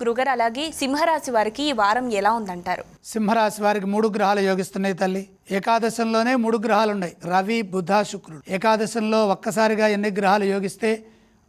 గురుగారు అలాగే సింహరాశి వారికి ఈ వారం ఎలా ఉందంటారు? సింహరాశి వారికి మూడు గ్రహాలు యోగిస్తున్నాయి తల్లి. ఏకాదశంలోనే మూడు గ్రహాలు ఉన్నాయి రవి బుధ శుక్రుడు. ఏకాదశంలో ఒక్కసారిగా ఎన్ని గ్రహాలు యోగిస్తే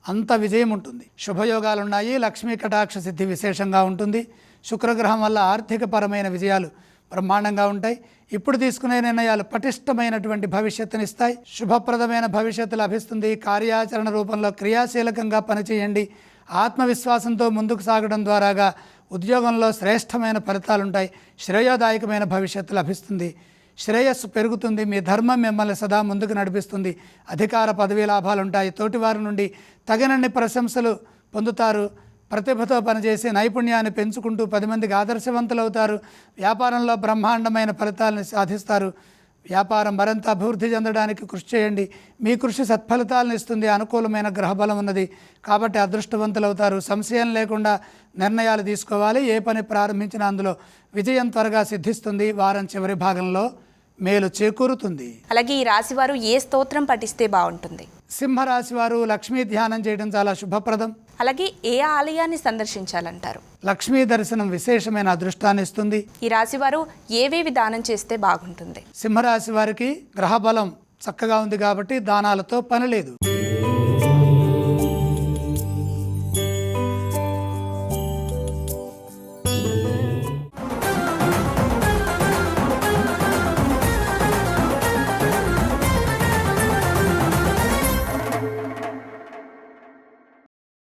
అంత విజయం ఉంటుంది. శుభయోగాలు ఉన్నాయి లక్ష్మీ కటాక్ష సిద్ధి విశేషంగా ఉంటుంది. శుక్రగ్రహం వల్ల ఆర్థికపరమైన విజయాలు బ్రహ్మాండంగా ఉంటాయి. ఇప్పుడు తీసుకునే నిర్ణయాలు పటిష్టమైనటువంటి భవిష్యత్తునిస్తాయి శుభప్రదమైన భవిష్యత్తు లభిస్తుంది. కార్యాచరణ రూపంలో క్రియాశీలకంగా పనిచేయండి. ఆత్మవిశ్వాసంతో ముందుకు సాగడం ద్వారాగా ఉద్యోగంలో శ్రేష్టమైన ఫలితాలు ఉంటాయి శ్రేయోదాయకమైన భవిష్యత్తు లభిస్తుంది. శ్రేయస్సు పెరుగుతుంది. మీ ధర్మం మిమ్మల్ని సదా ముందుకు నడిపిస్తుంది. అధికార పదవీ లాభాలు ఉంటాయి తోటివారి నుండి తగినన్ని ప్రశంసలు పొందుతారు. ప్రతిభతో పనిచేసి నైపుణ్యాన్ని పెంచుకుంటూ పది మందికి ఆదర్శవంతులవుతారు. వ్యాపారంలో బ్రహ్మాండమైన ఫలితాలను సాధిస్తారు. వ్యాపారం మరింత అభివృద్ధి చెందడానికి కృషి చేయండి. మీ కృషి సత్ఫలితాలను ఇస్తుంది అనుకూలమైన గ్రహబలం ఉన్నది. కాబట్టి అదృష్టవంతులు అవుతారు సంశయం లేకుండా నిర్ణయాలు తీసుకోవాలి. ఏ పని ప్రారంభించినా అందులో విజయం త్వరగా సిద్ధిస్తుంది. వారం చివరి భాగంలో మేలు చేకూరుతుంది. అలాగే ఈ రాశి వారు ఏ స్తోత్రం పఠిస్తే బాగుంటుంది? సింహరాశి వారు లక్ష్మీ ధ్యానం చేయడం చాలా శుభప్రదం. అలాగే ఏ ఆలయాన్ని సందర్శించాలంటారు? లక్ష్మీ దర్శనం విశేషమైన అదృష్టాన్ని ఇస్తుంది. ఈ రాశి వారు ఏవేవి దానం చేస్తే బాగుంటుంది? సింహరాశి వారికి గ్రహబలం చక్కగా ఉంది కాబట్టి దానాలతో పని లేదు.